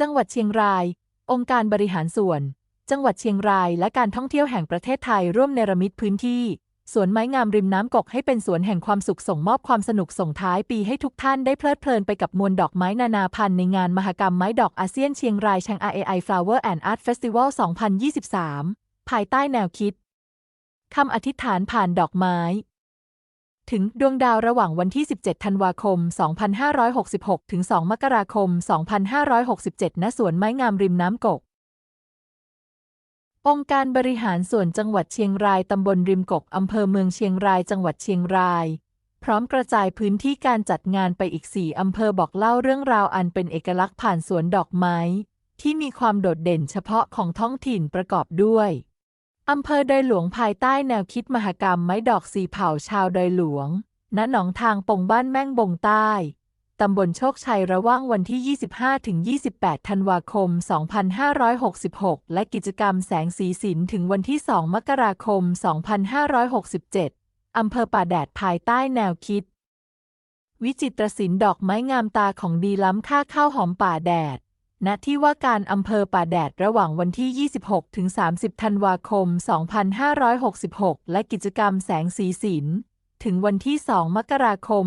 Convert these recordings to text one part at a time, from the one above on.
จังหวัดเชียงราย องค์การบริหารส่วน จังหวัดเชียงรายและการท่องเที่ยวแห่งประเทศไทยร่วมเนรมิตพื้นที่ สวนไม้งามริมน้ำกกให้เป็นสวนแห่งความสุขส่งมอบความสนุกส่งท้ายปีให้ทุกท่านได้เพลิดเพลินไปกับมวลดอกไม้นานาพันธุ์ในงานมหกรรมไม้ดอกอาเซียนเชียงรายแชง RAI Flower and Art Festival 2023 ภายใต้แนวคิดคำอธิษฐานผ่านดอกไม้ ถึงดวงดาวระหว่างวันที่ 17 ธันวาคม 2566 ถึง 2 มกราคม 2567 ณ สวนไม้งามริมน้ำกก องค์การบริหารส่วนจังหวัดเชียงราย ตำบลริมกก อำเภอเมืองเชียงราย จังหวัดเชียงราย พร้อมกระจายพื้นที่การจัดงานไปอีก 4 อำเภอบอกเล่าเรื่องราวอันเป็นเอกลักษณ์ผ่านสวนดอกไม้ ที่มีความโดดเด่นเฉพาะของท้องถิ่นประกอบด้วย อำเภอดอยหลวงภายใต้แนวคิดมหกรรมไม้ดอกสีเผาชาวดอยหลวง ณ หนองทางปงบ้านแม่งบงใต้ ตำบลโชคชัยระว่างวันที่ 25-28 ธันวาคม 2566 และกิจกรรมแสงสีสินถึงวันที่ 2 มกราคม 2567 อำเภอป่าแดดภายใต้แนวคิด วิจิตรศิลป์ดอกไม้งามตาของดีล้ำค่าข้าวหอมป่าแดด ณที่ว่าการอำเภอป่าแดดระหว่างวันที่ 26 ถึง 30 ธันวาคม 2566 และกิจกรรมแสงสีสิน ถึงวันที่ 2 มกราคม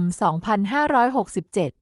2567